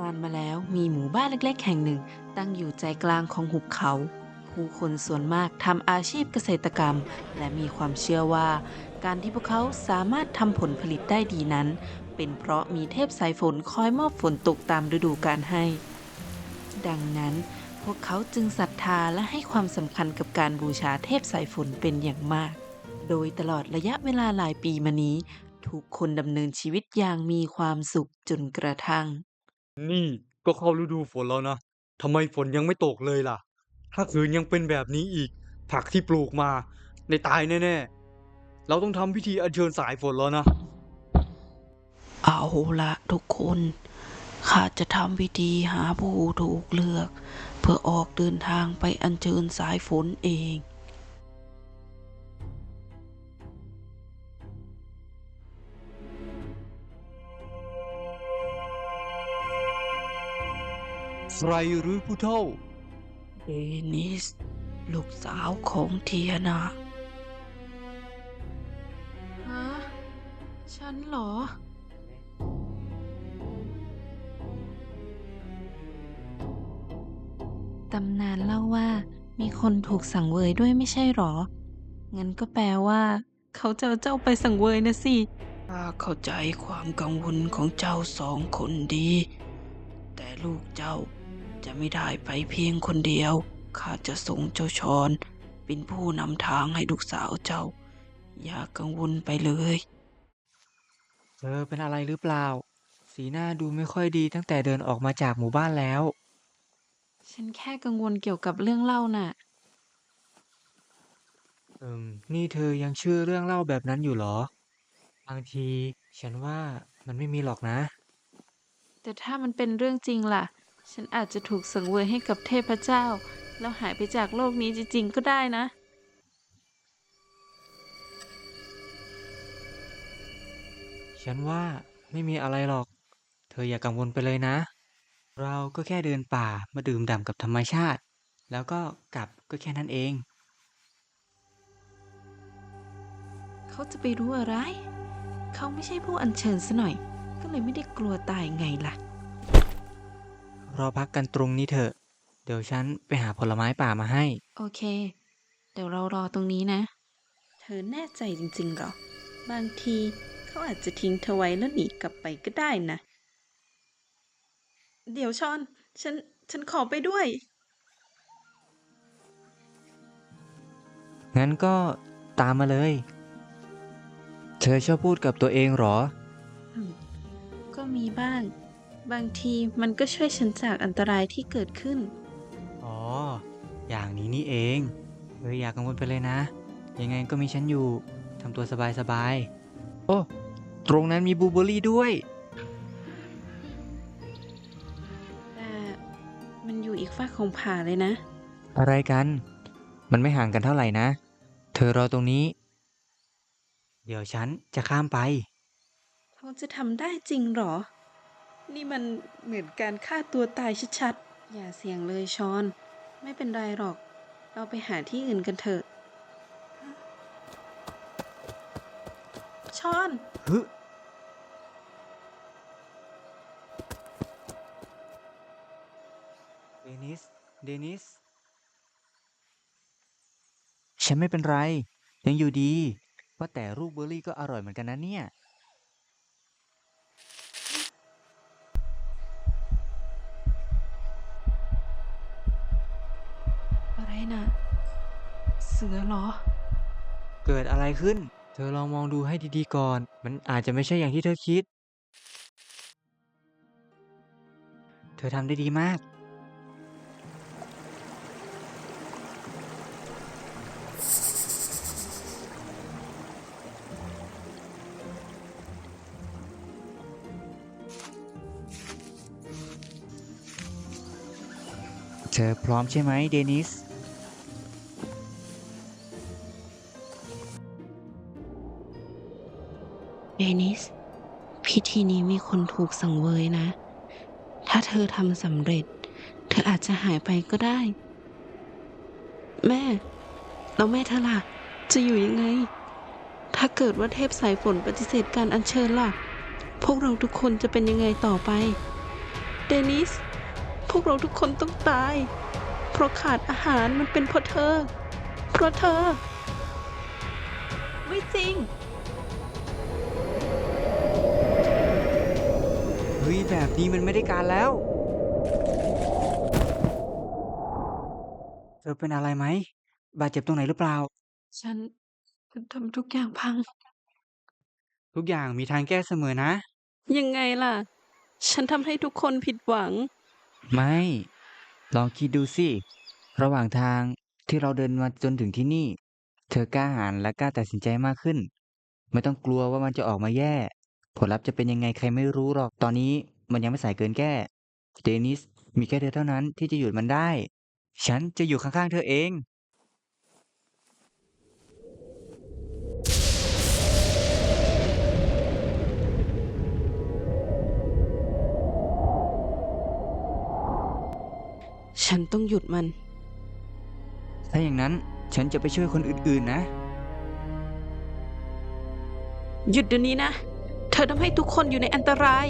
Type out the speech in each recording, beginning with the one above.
นานมาแล้วมีหมู่บ้านเล็ก ๆ แห่งหนึ่ง ตั้งอยู่ใจกลางของหุบเขา ผู้คนส่วนมากทำอาชีพเกษตรกรรม และมีความเชื่อว่า การที่พวกเขาสามารถทำผลผลิตได้ดีนั้น เป็นเพราะมีเทพสายฝนคอยมอบฝนตกตามฤดูกาลให้ ดังนั้น พวกเขาจึงศรัทธาและให้ความสำคัญกับการบูชาเทพสายฝนเป็นอย่างมาก โดยตลอดระยะเวลาหลายปีมานี้ ทุกคนดำเนินชีวิตอย่างมีความสุขจนกระทั่ง นี่ก็เข้าฤดูฝนแล้วนะ ทำไมฝนยังไม่ตกเลยล่ะ ถ้าคืนยังเป็นแบบนี้อีก ผักที่ปลูกมาในตายแน่ๆ เราต้องทำพิธีอัญเชิญสายฝนแล้วนะ เอาละทุกคน ข้าจะทำพิธีหาผู้ถูกเลือก เพื่อออกเดินทางไปอัญเชิญสายฝนเอง ใครหรือผู้เฒ่า เดนิส ลูกสาวของเทียนาฮะฉันเหรอ ตำนานเล่าว่ามีคนถูกสังเวยด้วยไม่ใช่หรอ งั้นก็แปลว่า เขาจะเอาเจ้าไปสังเวยนะสิ ข้าเข้าใจความกังวลของเจ้าสองคนดี แต่ลูกเจ้า จะไม่ได้ไปเพียงคนเดียว ข้าจะส่งเจ้าชอนเป็นผู้นำทางให้ลูกสาวเจ้า อย่ากังวลไปเลย เธอเป็นอะไรหรือเปล่า สีหน้าดูไม่ค่อยดีตั้งแต่เดินออกมาจากหมู่บ้านแล้ว ฉันแค่กังวลเกี่ยวกับเรื่องเล่าน่ะ เอิมนี่เธอยังเชื่อเรื่องเล่าแบบนั้นอยู่เหรอ บางทีฉันว่ามันไม่มีหรอกนะ แต่ถ้ามันเป็นเรื่องจริงล่ะ ฉันอาจจะถูกสังเวยให้กับเทพเจ้า แล้วหายไปจากโลกนี้จริง ๆ ก็ได้นะ ฉันว่าไม่มีอะไรหรอก เธออย่ากังวลไปเลยนะ เราก็แค่เดินป่ามาดื่มด่ำกับธรรมชาติ แล้วก็กลับก็แค่นั้นเอง เขาจะไปรู้อะไร เขาไม่ใช่ผู้อัญเชิญซะหน่อย ก็เลยไม่ได้กลัวตายไงล่ะ รอพักกันตรงนี้เถอะ เดี๋ยวฉันไปหาผลไม้ป่ามาให้ โอเค เดี๋ยวเรารอตรงนี้นะ เธอแน่ใจจริงๆเหรอ บางทีเขาอาจจะทิ้งเธอไว้แล้วหนีกลับไปก็ได้นะ เดี๋ยวชอน ฉัน ฉันขอไปด้วย งั้นก็ตามมาเลย เธอชอบพูดกับตัวเองเหรออืมก็มีบ้าง บางทีมันก็ช่วยฉันจากอันตรายที่เกิดขึ้น อ๋อ อย่างนี้นี่เองเธออย่ากังวลไปเลยนะ ยังไงก็มีฉันอยู่ ทำตัวสบายๆโอ้ ตรงนั้นมีบลูเบอร์รี่ด้วย แต่มันอยู่อีกฝากของผาเลยนะ อะไรกัน มันไม่ห่างกันเท่าไหร่นะ เธอรอตรงนี้ เดี๋ยวฉันจะข้ามไป เขาจะทำได้จริงเหรอ นี่มันเหมือนการฆ่าตัวตายชัดๆ อย่าเสี่ยงเลยชอน ไม่เป็นไรหรอก เราไปหาที่อื่นกันเถอะ ชอน ฮึเดนิส เดนิส ฉันไม่เป็นไร ยังอยู่ดี ว่าแต่ลูกเบอร์รี่ก็อร่อยเหมือนกันนะเนี่ย อะไรนะเสือเหรอ เกิดอะไรขึ้น เธอลองมองดูให้ดีๆก่อน มันอาจจะไม่ใช่อย่างที่เธอคิด เธอทำได้ดีมาก เธอพร้อมใช่ไหมเดนิส เดนิส พิธีนี้มีคนถูกสังเวยนะ ถ้าเธอทำสำเร็จ เธออาจจะหายไปก็ได้ แม่ แล้วแม่เธอล่ะ จะอยู่ยังไง ถ้าเกิดว่าเทพสายฝนปฏิเสธการอัญเชิญล่ะ พวกเราทุกคนจะเป็นยังไงต่อไป เดนิส พวกเราทุกคนต้องตาย เพราะขาดอาหารมันเป็นเพราะเธอ เพราะเธอ ไม่จริง ฮ้ยแบบนี้มันไม่ได้การแล้ว เธอเป็นอะไรไหม บาดเจ็บตรงไหนหรือเปล่า ฉันฉันทำทุกอย่างพัง ทุกอย่างมีทางแก้เสมอนะ ยังไงล่ะ ฉันทำให้ทุกคนผิดหวัง ไม่ ลองคิดดูสิ ระหว่างทางที่เราเดินมาจนถึงที่นี่ เธอกล้าหาญและกล้าตัดสินใจมากขึ้น ไม่ต้องกลัวว่ามันจะออกมาแย่ ผลลัพธ์จะเป็นยังไงใครไม่รู้หรอก ตอนนี้มันยังไม่สายเกินแก้ เดนิส มีแค่เธอเท่านั้นที่จะหยุดมันได้ ฉันจะอยู่ข้างๆเธอเอง ฉันต้องหยุดมัน ถ้าอย่างนั้นฉันจะไปช่วยคนอื่นๆนะ หยุดเดี๋ยวนี้นะเธอทำให้ทุกคนอยู่ในอันตราย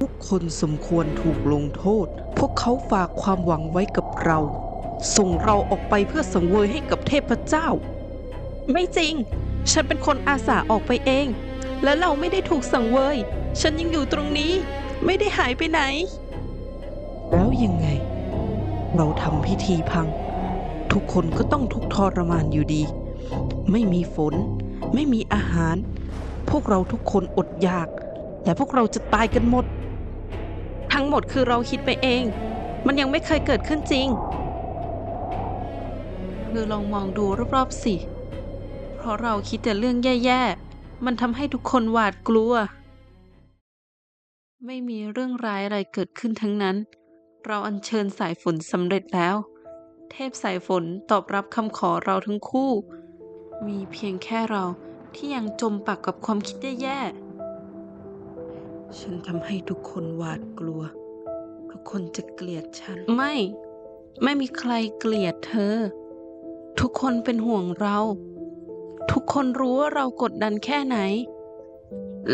ทุกคนสมควรถูกลงโทษ พวกเขาฝากความหวังไว้กับเรา ส่งเราออกไปเพื่อสังเวยให้กับเทพเจ้า ไม่จริง ฉันเป็นคนอาสาออกไปเอง และเราไม่ได้ถูกสังเวย ฉันยังอยู่ตรงนี้ ไม่ได้หายไปไหน แล้วยังไง เราทำพิธีพัง ทุกคนก็ต้องทุกข์ทรมานอยู่ดี ไม่มีฝน ไม่มีอาหาร พวกเราทุกคนอดอยาก และพวกเราจะตายกันหมด ทั้งหมดคือเราคิดไปเอง มันยังไม่เคยเกิดขึ้นจริงเธอลองมองดูรอบๆสิ เพราะเราคิดแต่เรื่องแย่ๆ มันทำให้ทุกคนหวาดกลัว ไม่มีเรื่องร้ายอะไรเกิดขึ้นทั้งนั้น เราอัญเชิญสายฝนสำเร็จแล้ว เทพสายฝนตอบรับคำขอเราทั้งคู่ มีเพียงแค่เรา ที่ยังจมปักกับความคิดแย่ๆ ฉันทำให้ทุกคนหวาดกลัว ทุกคนจะเกลียดฉัน ไม่ ไม่มีใครเกลียดเธอ ทุกคนเป็นห่วงเรา ทุกคนรู้ว่าเรากดดันแค่ไหน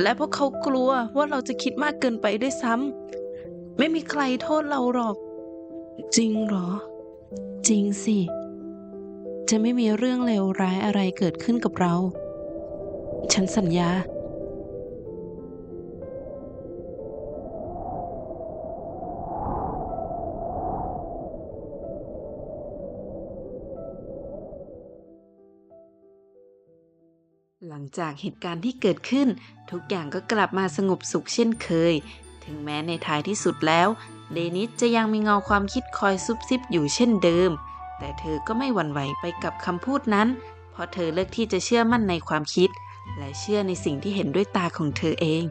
และพวกเขากลัวว่าเราจะคิดมากเกินไปด้วยซ้ำ ไม่มีใครโทษเราหรอก จริงเหรอ จริงสิจะไม่มีเรื่องเลวร้ายอะไรเกิดขึ้นกับเรา ฉันสัญญา หลังจากเหตุการณ์ที่เกิดขึ้น ทุกอย่างก็กลับมาสงบสุขเช่นเคย ถึงแม้ในท้ายที่สุดแล้ว เดนิสจะยังมีเงาความคิดคอยซุบซิบอยู่เช่นเดิม แต่เธอก็ไม่หวั่นไหวไปกับคำพูดนั้น เพราะเธอเลือกที่จะเชื่อมั่นในความคิด และเชื่อในสิ่งที่เห็นด้วยตาของเธอเอง